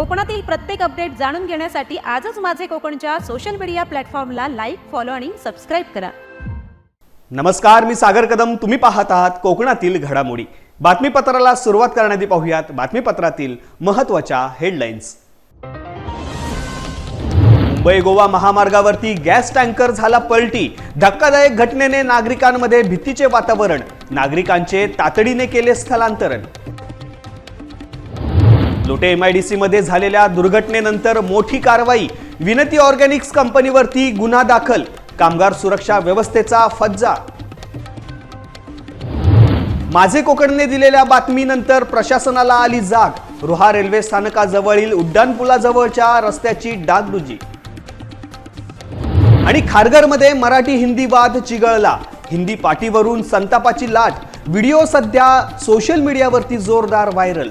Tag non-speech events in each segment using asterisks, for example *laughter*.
कोकणातील प्रत्येक अपडेट जाणून घेण्यासाठी आजच माझे कोकणच्या सोशल मीडिया प्लॅटफॉर्मला लाईक फॉलो आणि सबस्क्राईब करा. नमस्कार मी सागर कदम. तुम्ही पाहत आहात कोकणातील घडामोडी. बातमीपत्राला सुरुवात करण्याआधी पाहूयात बातमीपत्रातील महत्त्वाच्या हेडलाईन्स मुंबई गोवा महामार्गावरती गॅस टँकर झाला पलटी. धक्कादायक घटनेने नागरिकांमध्ये भीतीचे वातावरण. नागरिकांचे तातडीने केले स्थलांतरण. लोटे एमआयडीसी मध्ये झालेल्या दुर्घटनेनंतर मोठी कारवाई. विनती ऑर्गॅनिक्स कंपनीवरती गुन्हा दाखल. कामगार सुरक्षा व्यवस्थेचा फज्जा. माझे कोकणने दिलेल्या बातमीनंतर प्रशासनाला आली जाग. रोहा रेल्वे स्थानकाजवळील उड्डाणपुलाजवळच्या रस्त्याची डागडुजी. आणि खारघरमध्ये मराठी हिंदी वाद चिघळला. हिंदी पाटीवरून संतापाची लाट. व्हिडिओ सध्या सोशल मीडियावरती जोरदार व्हायरल.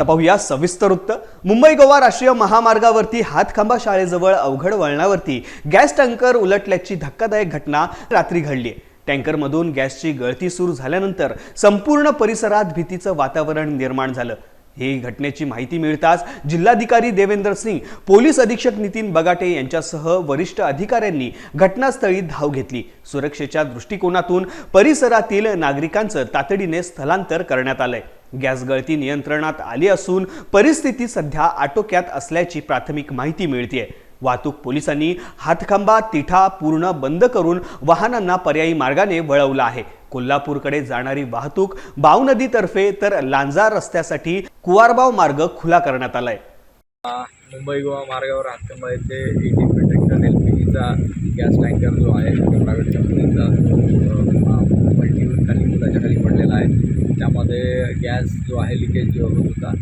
आता पाहूया सविस्तर वृत्त. मुंबई गोवा राष्ट्रीय महामार्गावरती हातखांबा शाळेजवळ अवघड वळणावरती गॅस टँकर उलटल्याची धक्कादायक घटना रात्री घडली. टँकरमधून गॅसची गळती सुरू झाल्यानंतर संपूर्ण परिसरात भीतीचं वातावरण निर्माण झालं. ही घटनेची माहिती मिळताच जिल्हाधिकारी देवेंद्र सिंग पोलीस अधीक्षक नितीन बगाटे यांच्यासह वरिष्ठ अधिकाऱ्यांनी घटनास्थळी धाव घेतली. सुरक्षेच्या दृष्टिकोनातून परिसरातील नागरिकांचं तातडीने स्थलांतर करण्यात आलंय. गॅस गळती नियंत्रणात आली असून परिस्थिती सध्या आटोक्यात असल्याची प्राथमिक माहिती मिळते वाहतूक पोलिसांनी हातखांबा तिठा पूर्ण बंद करून वाहनांना पर्यायी मार्गाने वळवलं आहे. कोल्हापूरकडे जाणारी वाहतूक बाव नदीतर्फे तर लांजा रस्त्यासाठी कुवारबाव मार्ग खुला करण्यात आलाय. मुंबई गोवा मार्गावर हातखंबा येथे eighty metric ton L P जीचा गॅस टँकर जो आहे प्रायव्हेट कंपनीचा खाली मुलाच्या खाली पडलेला आहे. त्यामध्ये गॅस जो आहे लिकेज जो होत होता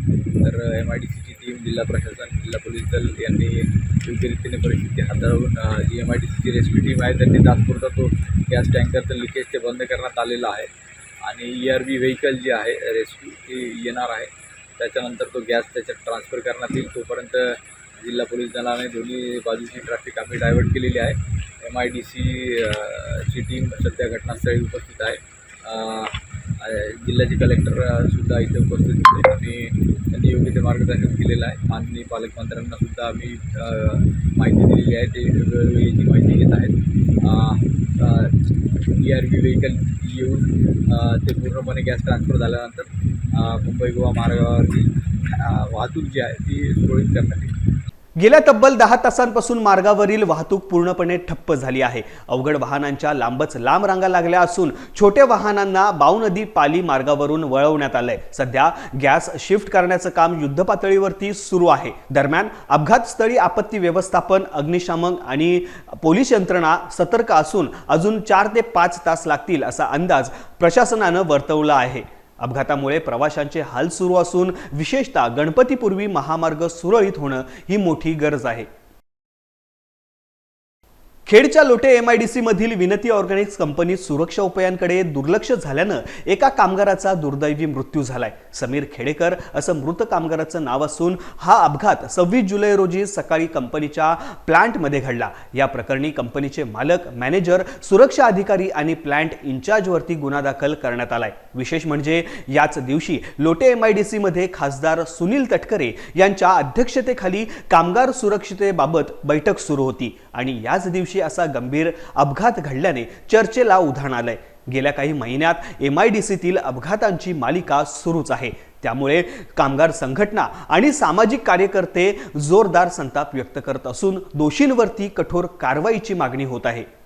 तर एम आय डी सीची टीम जिल्हा प्रशासन जिल्हा पोलीस दल यांनी योग्य रीतीने परिस्थिती हाताळून जी एम आय डी सीची रेस्क्यू टीम आहे त्यांनी तात्पुरता तो गॅस टँकरचं लिकेज ते बंद करण्यात आलेलं आहे. आणि ई आर बी व्हेकल जी आहे रेस्क्यू ती येणार आहे. त्याच्यानंतर तो गॅस त्याच्यात ट्रान्सफर करण्यात येईल. तोपर्यंत जिल्हा पोलीस दलाने दोन्ही बाजूची ट्रॅफिक आम्ही डायव्हर्ट केलेली आहे. एम आय डी सी ची टीम सध्या घटनास्थळी उपस्थित आहे. जिल्ह्याचे कलेक्टरसुद्धा इथे उपस्थित होते. आणि त्यांनी योग्य ते मार्गदर्शन केलेलं आहे. माननीय पालकमंत्र्यांनासुद्धा आम्ही माहिती दिलेली आहे. ते वेळोवेळी याची माहिती घेत आहेत. ई आर बी व्हेकल येऊन ते पूर्णपणे गॅस ट्रान्सफर झाल्यानंतर मुंबई गोवा मार्गावरती वाहतूक जी आहे ती सुरळीत करण्यात गेल्या तब्बल दहा तासांपासून मार्गावरील वाहतूक पूर्णपणे ठप्प झाली आहे. अवघड वाहनांच्या लांबच लांब रांगा लागल्या असून छोट्या वाहनांना बावनदी पाली मार्गावरून वळवण्यात आलंय. सध्या गॅस शिफ्ट करण्याचं काम युद्धपातळीवरती सुरू आहे. दरम्यान अपघातस्थळी आपत्ती व्यवस्थापन अग्निशामक आणि पोलीस यंत्रणा सतर्क असून अजून चार ते पाच तास लागतील असा अंदाज प्रशासनानं वर्तवला आहे. अपघातामुळे प्रवाशांचे हाल सुरू असून विशेषतः गणपतीपूर्वी महामार्ग सुरळीत होणं ही मोठी गरज आहे. खेडच्या Lote M I D C मधील विनती ऑर्गॅनिक्स कंपनीत सुरक्षा उपायांकडे दुर्लक्ष झाल्यानं एका कामगाराचा दुर्दैवी मृत्यू झालाय. समीर खेडेकर असं मृत कामगाराचं नाव असून हा अपघात सव्वीस जुलै रोजी सकाळी कंपनीच्या प्लांटमध्ये घडला. या प्रकरणी कंपनीचे मालक मॅनेजर सुरक्षा अधिकारी आणि प्लांट इन्चार्जवरती गुन्हा दाखल करण्यात आलाय. विशेष म्हणजे याच दिवशी लोटे एम आय डी मध्ये खासदार सुनील तटकरे यांच्या अध्यक्षतेखाली कामगार सुरक्षितेबाबत बैठक सुरू होती आणि याच दिवशी असा गंभीर अपघात घडल्याने चर्चेला उधाण आलंय. गेल्या काही महिन्यात एम आय डी सीतील अपघातांची मालिका सुरूच आहे. त्यामुळे कामगार संघटना आणि सामाजिक कार्यकर्ते जोरदार संताप व्यक्त करत असून दोषींवरती कठोर कारवाईची मागणी होत आहे.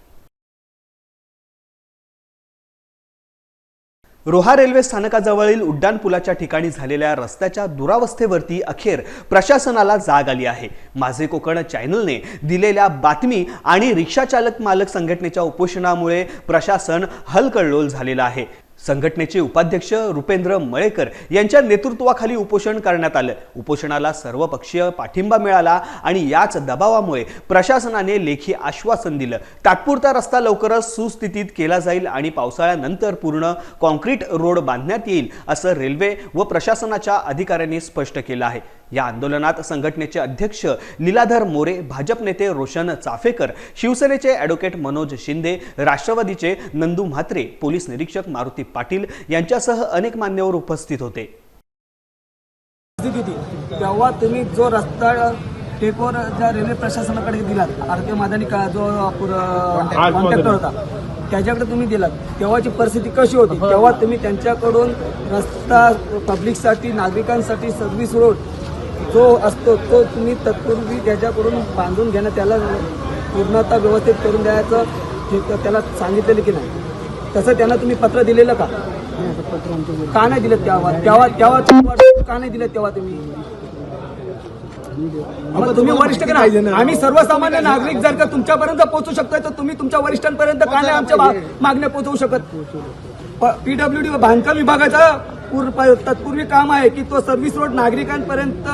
रोहा रेल्वे स्थानकाजवळील उड्डाणपुलाच्या ठिकाणी झालेल्या रस्त्याच्या दुरावस्थेवरती अखेर प्रशासनाला जाग आली आहे. माझे कोकण चॅनलने दिलेल्या बातमी आणि रिक्षाचालक मालक संघटनेच्या उपोषणामुळे प्रशासन हलकल्लोल झालेलं आहे. संघटनेचे उपाध्यक्ष रुपेंद्र मळेकर यांच्या नेतृत्वाखाली उपोषण करण्यात आलं. उपोषणाला सर्वपक्षीय पाठिंबा मिळाला आणि याच दबावामुळे प्रशासनाने लेखी आश्वासन दिलं. तात्पुरता रस्ता लवकरच सुस्थितीत केला जाईल आणि पावसाळ्यानंतर पूर्ण कॉन्क्रीट रोड बांधण्यात येईल असं रेल्वे व प्रशासनाच्या अधिकाऱ्यांनी स्पष्ट केलं आहे. या आंदोलनात संघटनेचे अध्यक्ष लीलाधर मोरे भाजप नेते रोशन चाफेकर शिवसेनेचे ॲडव्होकेट मनोज शिंदे राष्ट्रवादीचे नंदू म्हात्रे पोलीस निरीक्षक मारुती पाटील यांच्यासह अनेक मान्यवर उपस्थित होते. तेव्हा तुम्ही जो रस्ता टेकवर ज्या रेल्वे प्रशासनाकडे दिलात आर के मादानी का जो कॉन्ट्रॅक्टर होता त्याच्याकडे तुम्ही दिलात. तेव्हाची परिस्थिती कशी होती? तेव्हा तुम्ही त्यांच्याकडून रस्ता पब्लिकसाठी नागरिकांसाठी सर्व्हिस रोड जो असतो तो तुम्ही तत्पूर्वी ज्याच्याकडून बांधून घेणं त्याला पूर्णता व्यवस्थित करून द्यायचं त्याला सांगितलेलं की नाही. तसं त्यांना तुम्ही पत्र दिलेलं का? का नाही दिलं तेव्हा? तेव्हा तेव्हा का नाही दिलं तेव्हा तुम्ही? तुम्ही वरिष्ठ करा आम्ही सर्वसामान्य नागरिक जर का तुमच्यापर्यंत पोहोचू शकतोय तर तुम्ही तुमच्या वरिष्ठांपर्यंत का नाही आमच्या मागण्या पोहोचवू शकत? पीडब्ल्यू डी बांधकाम विभागाचा पूर- तत्पूर्वी काम आहे की तो सर्व्हिस रोड नागरिकांपर्यंत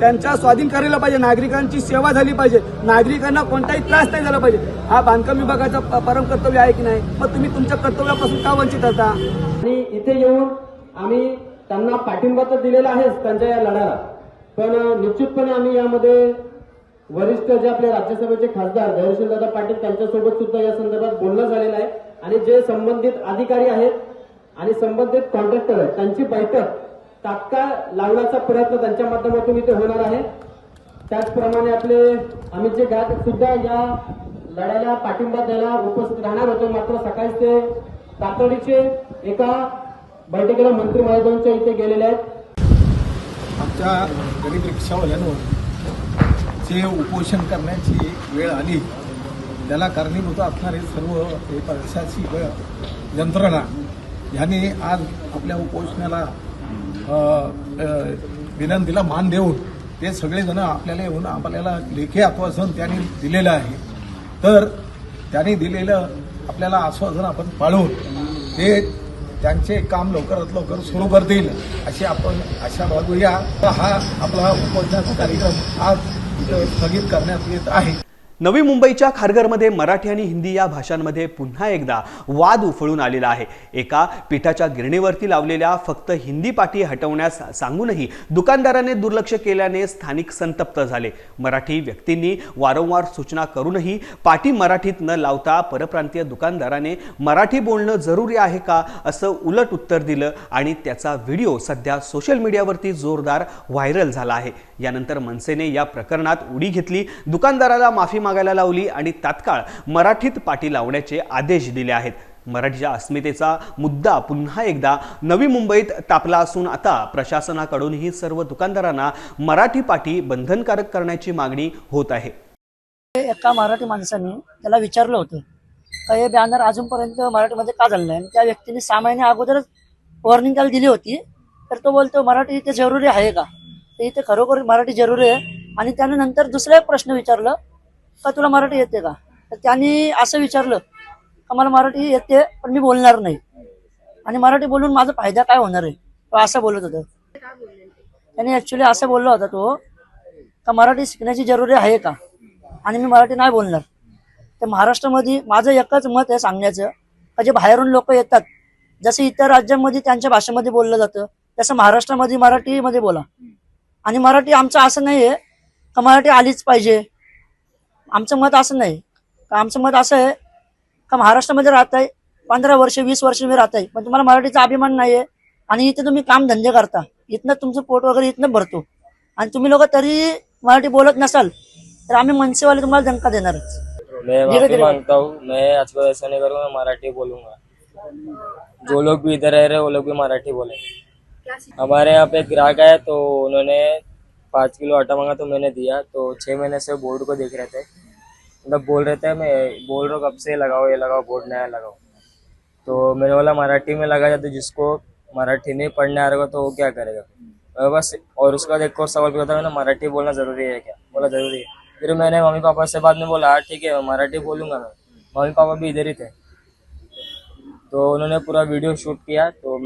त्यांच्या स्वाधीन करायला पाहिजे नागरिकांची सेवा झाली पाहिजे नागरिकांना कोणताही त्रास नाही झाला पाहिजे. हा बांधकाम विभागाचा प- परम कर्तव्य आहे की नाही? मग तुम्ही तुमच्या कर्तव्यापासून का वंचित असा आणि इथे येऊन आम्ही त्यांना पाठिंबा तर दिलेला आहेच त्यांच्या या लढ्याला. पण निश्चितपणे आम्ही यामध्ये वरिष्ठ जे आपले राज्यसभेचे खासदार धैर्यशील दादा पाटील त्यांच्यासोबत सुद्धा या संदर्भात बोलणं झालेलं आहे. आणि जे संबंधित अधिकारी आहेत आणि संबंधित कॉन्ट्रॅक्टर आहेत त्यांची बैठक तात्काळ लावण्याचा प्रयत्न त्यांच्या माध्यमातून इथे होणार आहे. त्याचप्रमाणे आपले अमित जे घाट सुद्धा या लढ्याला पाठिंबा द्यायला उपस्थित राहणार होते. मात्र सकाळी ते तातडीचे एका बैठकीला मंत्री महोदयांच्या इथे गेलेले आहेत. आमच्या गरीब रिक्षावाल्यांवर जे उपोषण करण्याची वेळ आली त्याला कारणीभूत असणारे सर्व प्रशासकीय यंत्रणा यांनी आज आपल्या उपोषणाला विनंतीला मान देऊन ते सगळेजण आपल्याला येऊन आपल्याला लेखी आश्वासन त्यांनी दिलेलं आहे. तर त्यांनी दिलेलं आपल्याला आश्वासन आपण पाळून ते त्यांचे काम लवकरात लवकर सुरू करतील अशी आपण आशा बाळगूया. हा आपला उपोषणाचा कार्यक्रम आज स्थगित करण्यात येत आहे. नवी मुंबईच्या खारघरमध्ये मराठी आणि हिंदी या भाषांमध्ये पुन्हा एकदा वाद उफळून आलेला आहे. एका पिठाच्या गिरणीवरती लावलेल्या फक्त हिंदी पाठी हटवण्यास सांगूनही दुकानदाराने दुर्लक्ष केल्याने स्थानिक संतप्त झाले. मराठी व्यक्तींनी वारंवार सूचना करूनही पाठी मराठीत न लावता परप्रांतीय दुकानदाराने मराठी बोलणं जरुरी आहे का असं उलट उत्तर दिलं आणि त्याचा व्हिडिओ सध्या सोशल मीडियावरती जोरदार व्हायरल झाला आहे. यानंतर मनसेने या प्रकरणात उडी घेतली दुकानदाराला माफी मागायला लावली आणि तात्काळ मराठीत पाटी लावण्याचे आदेश दिले आहेत. मराठीच्या अस्मितेचा मुद्दा पुन्हा एकदा नवी मुंबईत तापला असून आता प्रशासनाकडूनही सर्व दुकानदारांना मराठी पाठी बंधनकारक करण्याची मागणी होत आहे. एका मराठी माणसाने त्याला विचारलं होतं का हे बॅनर अजूनपर्यंत मराठीमध्ये का झालं नाही? आणि त्या व्यक्तीने सहा महिने अगोदरच वॉर्निंग त्याला दिली होती. तर तो बोलतो मराठी ते जरुरी आहे का? इथे खरोखर मराठी जरुरी आहे. आणि त्याने नंतर दुसरा एक प्रश्न विचारलं का तुला मराठी येते का? तर त्यांनी असं विचारलं का मला मराठी येते पण मी बोलणार नाही. आणि मराठी बोलून माझा फायदा काय होणार आहे? तो असं बोलत होतं. त्याने ॲक्च्युली असं बोलला होता तो का मराठी शिकण्याची जरुरी आहे का? आणि मी मराठी नाही बोलणार. तर महाराष्ट्रामध्ये माझं एकच मत आहे सांगण्याचं का जे बाहेरून लोक येतात जसं इतर राज्यांमध्ये त्यांच्या भाषेमध्ये बोललं जातं तसं महाराष्ट्रामध्ये मराठीमध्ये बोला. आणि मराठी आमचं असं नाही आहे का मराठी आलीच पाहिजे. आमचं मत असं नाही. का आमचं मत असं आहे का महाराष्ट्रामध्ये राहत आहे पंधरा वर्ष वीस वर्ष मी राहत आहे पण तुम्हाला मराठीचा अभिमान नाही आहे आणि इथे तुम्ही काम धंदे करता. इथनं तुमचं पोट वगैरे इथनं भरतो. आणि तुम्ही लोक तरी मराठी बोलत नसाल तर आम्ही मनसेवाले तुम्हाला धमका देणारच. मैं धीरे माफी धीरे मांगता हूँ. मैं आज को ऐसा नहीं करूँगा मैं मराठी बोलूंगा। जो लोग भी इधर रह रहे वो लोग भी मराठी बोलेंगे। हमारे यहाँ पे ग्राहक आया तो उन्होंने पाँच किलो आटा मांगा तो मैंने दिया तो छः महीने से बोर्ड को देख रहे थे। मतलब बोल रहे थे, मैं बोल रहा हूँ, कब से लगाओ, ये लगाओ, बोर्ड नया लगाओ। तो मैंने बोला, मराठी में लगाया तो जिसको मराठी नहीं पढ़ने आ रहा तो वो क्या करेगा? बस, और उसका एक और सवाल पूछा था मैंने, मराठी बोलना ज़रूरी है क्या? बोला, ज़रूरी है। फिर मैंने मम्मी पापा से बाद में बोला हाँ ठीक है मराठी बोलूँगा मैं। मम्मी पापा भी इधर ही थे। तो उन्होंने पूरा वीडियो शूट किया तो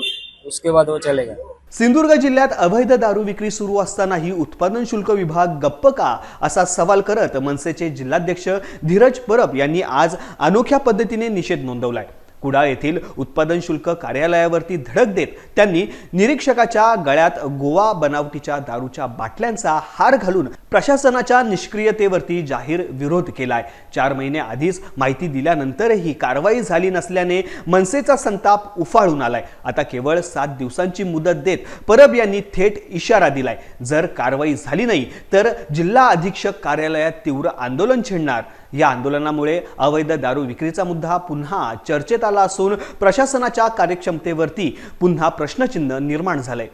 उसके बाद वो चलेगा। सिंधुदुर्ग जिल्ह्यात अवैध दारू विक्री सुरू असतानाही उत्पादन शुल्क विभाग गप्प का असा सवाल करत मनसेचे जिल्हाध्यक्ष धीरज परब यांनी आज अनोख्या पद्धतीने निषेध नोंदवलाय. कुडाळ येथील उत्पादन शुल्क कार्यालयावरती धडक देत त्यांनी निरीक्षकाच्या गळ्यात गोवा बनावटीच्या दारूच्या बाटल्यांचा हार घालून प्रशासनाच्या निष्क्रियतेवरती जाहीर विरोध केलाय. चार महिने आधीच माहिती दिल्यानंतरही कारवाई झाली नसल्याने मनसेचा संताप उफाळून आलाय. आता केवळ सात दिवसांची मुदत देत परब यांनी थेट इशारा दिलाय. जर कारवाई झाली नाही तर जिल्हा अधीक्षक कार्यालयात तीव्र आंदोलन छेडणार. या आंदोलनामुळे अवैध दारू विक्रीचा मुद्दा पुन्हा चर्चेत आला असून प्रशासनाच्या कार्यक्षमतेवरती पुन्हा प्रश्नचिन्ह निर्माण झालंय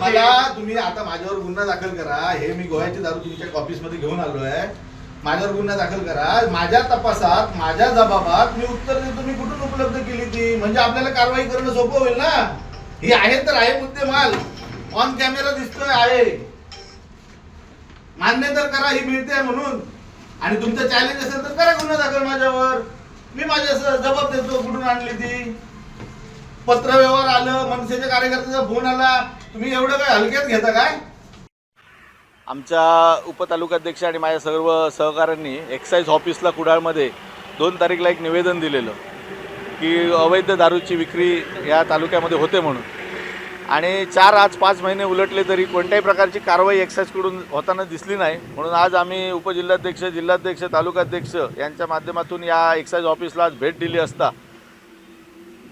मला तुम्ही आता माझ्यावर गुन्हा दाखल करा. हे मी गोव्याची दारू तुमच्या ऑफिसमध्ये घेऊन आलोय. माझ्यावर गुन्हा दाखल करा. माझ्या तपासात माझ्या जबाबात मी उत्तर देतो. मी कुठून उपलब्ध केली ती? म्हणजे आपल्याला कारवाई करणं सोपं होईल ना? हे आहे तर आहे मुद्दे माल ऑन कॅमेरा दिसतोय आहे. मान्य तर करा ही मिळते म्हणून. आणि तुमचं चॅलेंज असेल तर करा गुन्हा दाखल माझ्यावर. मी माझ्या जबाब देतो कुठून आणली ती. पत्रव्यवहार आलं मनसेच्या कार्यकर्त्याचा फोन आला. तुम्ही एवढं काय हलक्यात घेता काय? आमच्या उपतालुकाध्यक्ष आणि माझ्या सर्व सहकाऱ्यांनी एक्साईज ऑफिसला कुडाळमध्ये दोन तारीखला एक निवेदन दिलेलं की अवैध दारूची विक्री या तालुक्यामध्ये होते म्हणून. आणि चार आज पाच महिने उलटले तरी कोणत्याही प्रकारची कारवाई एक्साईजकडून होताना दिसली नाही. म्हणून आज आम्ही उपजिल्हाध्यक्ष जिल्हाध्यक्ष तालुकाध्यक्ष यांच्या माध्यमातून या एक्साईज ऑफिसला आज भेट दिली असता.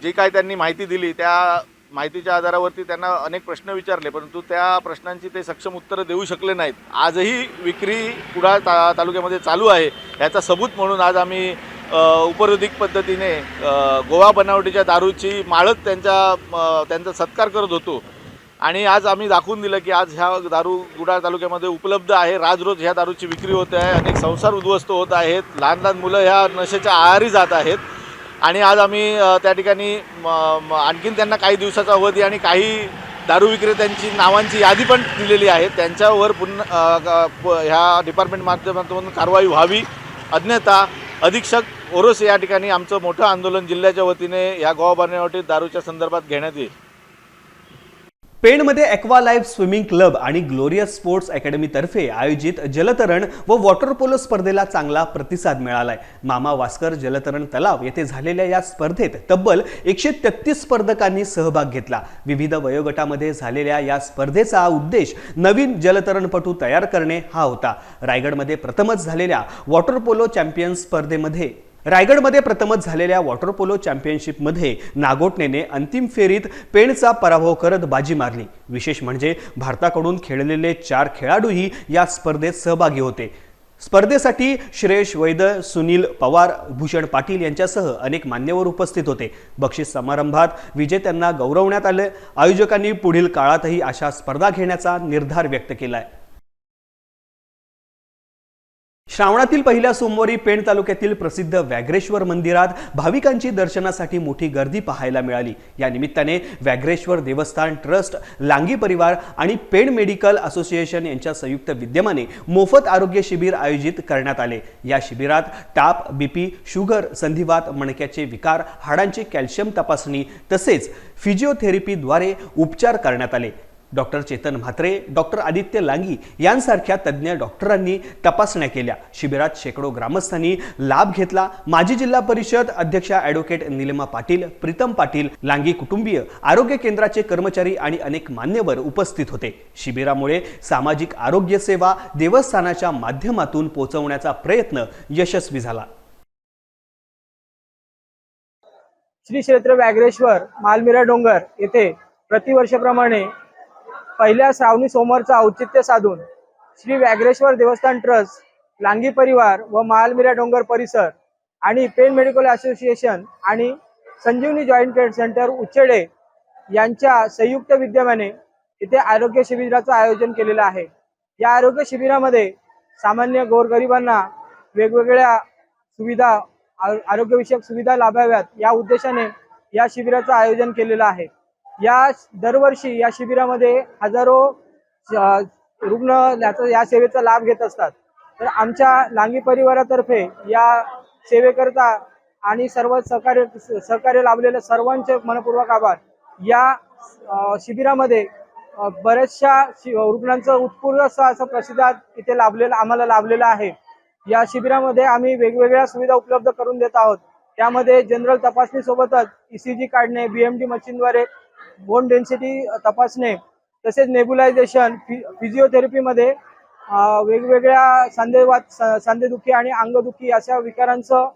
जी काय त्यांनी माहिती दिली त्या माहितीच्या आधारावरती त्यांना अनेक प्रश्न विचारले परंतु त्या प्रश्नांची ते सक्षम उत्तरं देऊ शकले नाहीत. आजही विक्री कुडाळ ता तालुक्यामध्ये चालू आहे. याचा सबूत म्हणून आज आम्ही उपरोधिक पद्धतीने गोवा बनावटीच्या दारूची माळत त्यांच्या त्यांचा सत्कार करत होतो. आणि आज आम्ही दाखवून दिलं की आज ह्या दारू गुडाळ तालुक्यामध्ये उपलब्ध आहे. राज रोज ह्या दारूची विक्री होते आहे. अनेक संसार उद्ध्वस्त होत आहेत. लहान लहान मुलं ह्या नशेच्या आहारी जात आहेत. आणि आज आम्ही त्या ठिकाणी आणखीन त्यांना काही दिवसाचा अवधी आणि काही दारू विक्रेत्यांची नावांची यादी पण दिलेली आहे. त्यांच्यावर पुन्हा ह्या डिपार्टमेंट माध्यमातून कारवाई व्हावी. अज्ञता अधीक्षक ओरोस या ठिकाणी आमचं मोठं आंदोलन जिल्ह्याच्या वतीने या गोवा बनावटी दारूच्या संदर्भात घेण्यात येईल. पेणमध्ये ॲक्वा लाईफ स्विमिंग क्लब आणि ग्लोरियस स्पोर्ट्स अकॅडमीतर्फे आयोजित जलतरण व वॉटर पोलो स्पर्धेला चांगला प्रतिसाद मिळालाय. मामा वास्कर जलतरण तलाव येथे झालेल्या या स्पर्धेत तब्बल एकशे तेहतीस स्पर्धकांनी सहभाग घेतला. विविध वयोगटामध्ये झालेल्या या स्पर्धेचा उद्देश नवीन जलतरणपटू तयार करणे हा होता. रायगडमध्ये प्रथमच झालेल्या वॉटर पोलो चॅम्पियन स्पर्धेमध्ये रायगडमध्ये प्रथमच झालेल्या वॉटर पोलो चॅम्पियनशिपमध्ये नागोटनेने अंतिम फेरीत पेणचा पराभव करत बाजी मारली. विशेष म्हणजे भारताकडून खेळलेले चार खेळाडूही या स्पर्धेत सहभागी होते. स्पर्धेसाठी श्रेयश वैद सुनील पवार भूषण पाटील यांच्यासह अनेक मान्यवर उपस्थित होते. बक्षीस समारंभात विजेत्यांना गौरवण्यात आले. आयोजकांनी पुढील काळातही अशा स्पर्धा घेण्याचा निर्धार व्यक्त केला आहे श्रावणातील पहिल्या सोमवारी पेण तालुक्यातील प्रसिद्ध व्याघ्रेश्वर मंदिरात भाविकांची दर्शनासाठी मोठी गर्दी पाहायला मिळाली. या निमित्ताने व्याघ्रेश्वर देवस्थान ट्रस्ट लांगी परिवार आणि पेण मेडिकल असोसिएशन यांच्या संयुक्त विद्यमाने मोफत आरोग्य शिबिर आयोजित करण्यात आले. या शिबिरात टाप बीपी शुगर संधिवात मणक्याचे विकार हाडांची कॅल्शियम तपासणी तसेच फिजिओथेरपीद्वारे उपचार करण्यात आले. डॉक्टर चेतन म्हात्रे डॉक्टर आदित्य लांगी यांसारख्या तज्ज्ञ डॉक्टरांनी तपासण्या केल्या. शिबिरात शेकडो ग्रामस्थांनी लाभ घेतला. माजी जिल्हा परिषद अध्यक्षा ॲडव्होकेट निलिमा पाटील प्रीतम पाटील लांगी कुटुंबीय आरोग्य केंद्राचे कर्मचारी आणि अनेक मान्यवर उपस्थित होते. शिबिरामुळे सामाजिक आरोग्य सेवा देवस्थानाच्या माध्यमातून पोहोचवण्याचा प्रयत्न यशस्वी झाला. श्री क्षेत्र व्याघ्रेश्वर मालमिरा डोंगर येथे प्रतिवर्षाप्रमाणे पहिल्या श्रावणी सोमवारचं औचित्य साधून श्री व्याघ्रेश्वर देवस्थान ट्रस्ट लांगी परिवार व महालमिरा डोंगर परिसर आणि पेन मेडिकल असोसिएशन आणि Sanjivani joint care centre Uchede यांच्या संयुक्त विद्यमाने इथे आरोग्य शिबिराचं आयोजन केलेलं आहे. या आरोग्य शिबिरामध्ये सामान्य गोरगरिबांना वेगवेगळ्या सुविधा आरोग्यविषयक सुविधा लाभाव्यात या उद्देशाने या शिबिराचं आयोजन केलेलं आहे. या दरवर्षी या शिबिरामध्ये हजारो रुग्ण याचा या सेवेचा लाभ घेत असतात. तर आमच्या लांगी परिवारातर्फे या सेवेकरता आणि सर्व सहकार्य सहकार्य लाभलेल्या सर्वांचे मनपूर्वक आभार. या शिबिरामध्ये बऱ्याचशा शि- रुग्णांचं उत्पूर्ण असं प्रतिसाद इथे लाभलेलं आम्हाला लाभलेलं आहे. या शिबिरामध्ये आम्ही वेगवेगळ्या सुविधा उपलब्ध करून देत आहोत. त्यामध्ये जनरल तपासणी सोबतच ईसीजी काढणे बीएमडी मशीनद्वारे बोन डेन्सिटी तपासणे तसेच नेब्युलायझेशन फि फिजिओथेरपीमध्ये वेगवेगळ्या सांधेवात सांधेदुखी आणि अंगदुखी अशा विकारांचं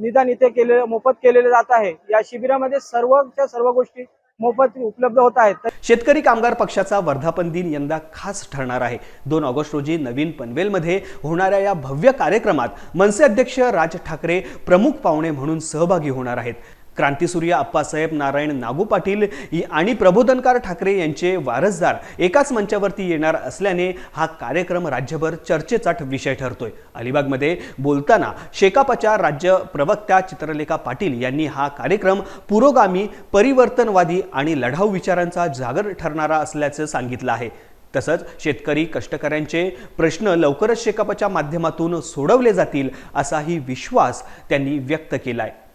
निदान इथे केले मोफत केलेलं जात आहे. या शिबिरामध्ये सर्वच्या सर्व गोष्टी मोफत उपलब्ध होत आहेत. शेतकरी कामगार पक्षाचा वर्धापन दिन यंदा खास ठरणार आहे. दोन ऑगस्ट रोजी नवीन पनवेलमध्ये होणाऱ्या या भव्य कार्यक्रमात मनसे अध्यक्ष राज ठाकरे प्रमुख पाहुणे म्हणून सहभागी होणार आहेत. क्रांतीसूर्य अप्पासाहेब नारायण नागू पाटील आणि प्रबोधनकार ठाकरे यांचे वारसदार एकाच मंचावरती येणार असल्याने हा कार्यक्रम राज्यभर चर्चेचा विषय ठरतोय. अलिबागमध्ये बोलताना शेकापच्या राज्य प्रवक्त्या चित्रलेखा पाटील यांनी हा कार्यक्रम पुरोगामी परिवर्तनवादी आणि लढाऊ विचारांचा जागर ठरणारा असल्याचं सांगितलं आहे. तसंच शेतकरी कष्टकऱ्यांचे प्रश्न लवकरच शेकापच्या माध्यमातून सोडवले जातील असाही विश्वास त्यांनी व्यक्त केला आहे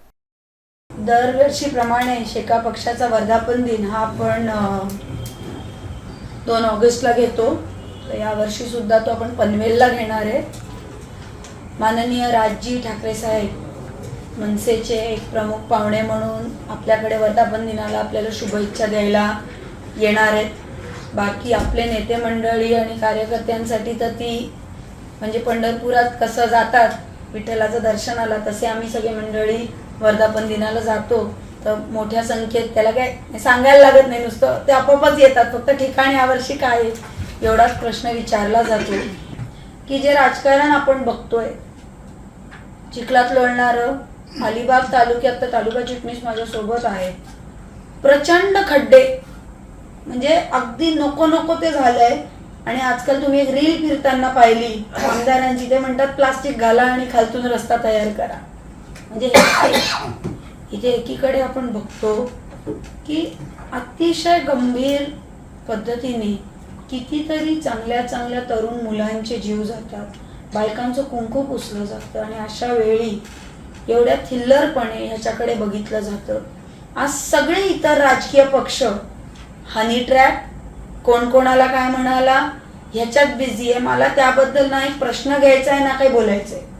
दरवर्षीप्रमाणे शेका पक्षाचा वर्धापन दिन हा आपण दोन ऑगस्टला घेतो. तर यावर्षी सुद्धा तो आपण पनवेलला घेणार आहे. माननीय राजजी ठाकरे साहेब मनसेचे एक प्रमुख पाहुणे म्हणून आपल्याकडे वर्धापन दिनाला आपल्याला शुभेच्छा द्यायला येणार आहेत. बाकी आपले नेते मंडळी आणि कार्यकर्त्यांसाठी तर ती म्हणजे पंढरपुरात कसं जातात विठ्ठलाचं दर्शनाला तसे आम्ही सगळे मंडळी वर्धापन दिनाला जातो तर मोठ्या संख्येत त्याला काय सांगायला लागत नाही नुसतं. ते आपोआपच येतात. फक्त ठिकाणी यावर्षी काय आहे? एवढाच प्रश्न विचारला जातो. की जे राजकारण आपण बघतोय चिखलात लोळणारं अलिबाग तालुक्यात तर तालुका चिटणीस माझ्यासोबत आहे. प्रचंड खड्डे. म्हणजे अगदी नको नको ते झालंय. आणि आजकाल तुम्ही एक रील फिरताना पाहिली आमदारांची ते म्हणतात प्लास्टिक घाला आणि खालतून रस्ता तयार करा. म्हणजे *coughs* इथे एकीकडे आपण बघतो की अतिशय गंभीर पद्धतीने कितीतरी चांगल्या चांगल्या तरुण मुलांचे जीव जातात. बायकांचं कुंकू पुसलं जातं आणि अशा वेळी एवढ्या थिल्लरपणे ह्याच्याकडे बघितलं जातं. आज सगळे इतर राजकीय पक्ष हनी ट्रॅप कोण कोणाला काय म्हणाला ह्याच्यात बिझी आहे मला त्याबद्दल ना एक प्रश्न घ्यायचा आहे ना काही बोलायचं आहे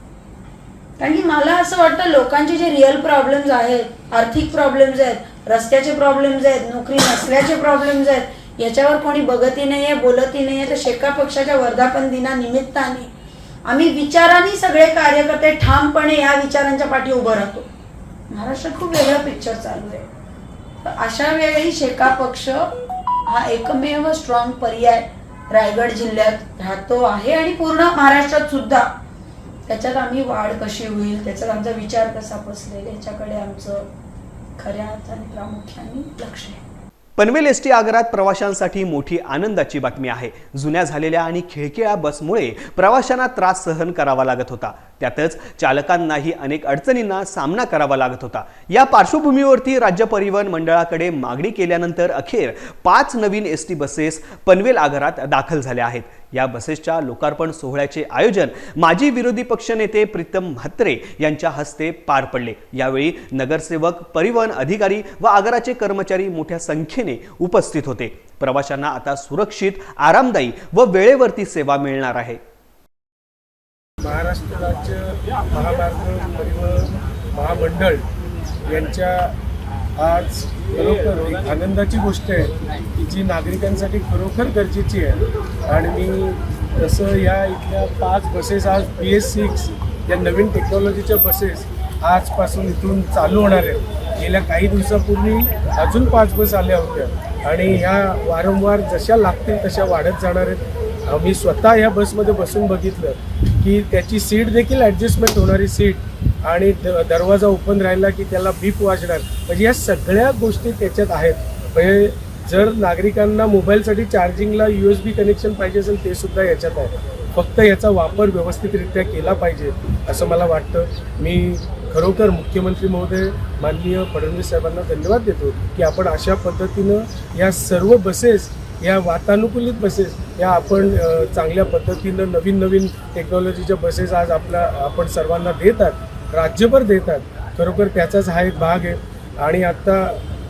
कारण की मला असं वाटतं लोकांचे जे रिअल प्रॉब्लेम्स आहेत आर्थिक प्रॉब्लेम्स आहेत रस्त्याचे प्रॉब्लेम्स आहेत नोकरी नसल्याचे प्रॉब्लेम्स आहेत याच्यावर कोणी बघतही नाही आहे बोलतही नाही आहे तर शेका पक्षाच्या वर्धापन दिनानिमित्ताने आम्ही विचारांनी सगळे कार्यकर्ते ठामपणे या विचारांच्या पाठी उभं राहतो. महाराष्ट्रात खूप वेगळं पिक्चर चालू आहे. तर अशा वेळी शेका पक्ष हा एकमेव स्ट्रॉंग पर्याय रायगड जिल्ह्यात राहतो आहे आणि पूर्ण महाराष्ट्रात सुद्धा त्याच्यात आम्ही वाढ कशी होईल त्याच्यात आमचा विचार कसा बसलेला याच्याकडे आमचं खऱ्या अर्थाने प्रामुख्याने लक्ष आहे. पनवेल एस टी आगारात प्रवाशांसाठी मोठी आनंदाची बातमी आहे. जुन्या झालेल्या आणि खिळखिळ्या बसमुळे प्रवाशांना त्रास सहन करावा लागत होता. त्यातच चालकांनाही अनेक अडचणींना सामना करावा लागत होता. या पार्श्वभूमीवरती राज्य परिवहन मंडळाकडे मागणी केल्यानंतर अखेर पाच नवीन एस टी बसेस पनवेल आगारात दाखल झाल्या आहेत. या बसेसच्या लोकार्पण सोहळ्याचे आयोजन माजी विरोधी पक्षनेते प्रीतम म्हात्रे यांच्या हस्ते पार पडले. यावेळी नगरसेवक परिवहन अधिकारी व आगाराचे कर्मचारी मोठ्या संख्येने उपस्थित होते. प्रवाशांना आता सुरक्षित आरामदायी व वेळेवरती सेवा मिळणार आहे. महाराष्ट्र राज्य महामार्ग परिवहन महामंडळ यांच्या आज खरोखर एक आनंदाची गोष्ट आहे की जी नागरिकांसाठी खरोखर गरजेची आहे. आणि मी तसं या इथल्या पाच बसेस आज बी एस सिक्स या नवीन टेक्नॉलॉजीच्या बसेस आजपासून इथून चालू होणार आहेत. गेल्या काही दिवसापूर्वी अजून पाच बस आल्या होत्या. आणि ह्या वारंवार जशा लागतील तशा वाढत जाणार आहेत. आम्ही स्वतः ह्या बसमध्ये बसून बघितलं की त्याची सीट देखील ॲडजस्टमेंट होणारी सीट आणि द- दरवाजा ओपन राहिला की त्याला बीप वाजणार. म्हणजे या सगळ्या गोष्टी त्याच्यात आहेत. म्हणजे जर नागरिकांना मोबाईलसाठी चार्जिंगला यू एस बी कनेक्शन पाहिजे असेल ते सुद्धा याच्यात आहे. फक्त याचा वापर व्यवस्थितरित्या केला पाहिजे असं मला वाटतं. मी खरोखर मुख्यमंत्री महोदय माननीय फडणवीस साहेबांना धन्यवाद देतो की आपण अशा पद्धतीनं या सर्व बसेस या वातानुकूलित बसेस या आपण चांगल्या पद्धतीनं नवीन नवीन टेक्नॉलॉजीच्या बसेस आज आपल्या आपण सर्वांना देतात राज्यभर देतात. खरोखर त्याचाच हा एक भाग आहे. आणि आत्ता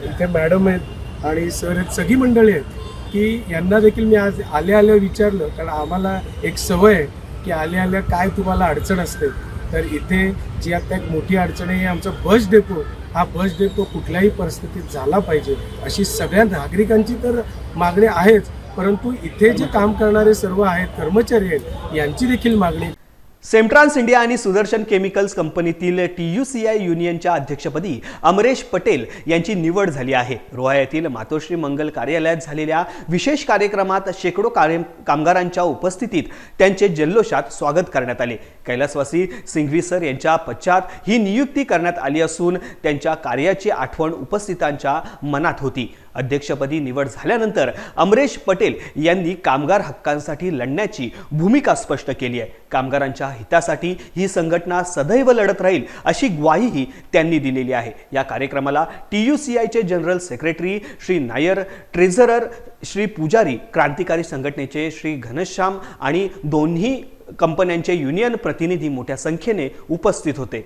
इथे मॅडम आहेत आणि सर आहेत सगळी मंडळी आहेत की यांना देखील मी आज आल्या आल्या विचारलं. कारण आम्हाला एक सवय आहे की आल्या आल्या काय तुम्हाला अडचण असते. तर इथे जी आता एक मोठी अडचण आहे आमचा बस डेपो. हा बस डेपो कुठल्याही परिस्थितीत झाला पाहिजे. अशी सगळ्या नागरिकांची तर मागणी आहेच. परंतु इथे जे काम करणारे सर्व आहेत कर्मचारी आहेत यांची देखील मागणी सेमट्रान्स इंडिया आणि सुदर्शन केमिकल्स कंपनीतील टी यू सी आय युनियनच्या अध्यक्षपदी अमरेश पटेल यांची निवड झाली आहे. रोहा येथील मातोश्री मंगल कार्यालयात झालेल्या विशेष कार्यक्रमात शेकडो कार्य कामगारांच्या उपस्थितीत त्यांचे जल्लोषात स्वागत करण्यात आले. कैलासवासी सिंघवी सर यांच्या पश्चात ही नियुक्ती करण्यात आली असून त्यांच्या कार्याची आठवण उपस्थितांच्या मनात होती. अध्यक्षपदी निवड झाल्यानंतर अमरेश पटेल यांनी कामगार हक्कांसाठी लढण्याची भूमिका स्पष्ट केली आहे. कामगारांच्या हितासाठी ही संघटना सदैव लढत राहील अशी ग्वाहीही त्यांनी दिलेली आहे. या कार्यक्रमाला टी यू सी आयचे general secretary Shri Nair treasurer Shri Pujari क्रांतिकारी संघटनेचे श्री घनश्याम आणि दोन्ही कंपन्यांचे युनियन प्रतिनिधी मोठ्या संख्येने उपस्थित होते.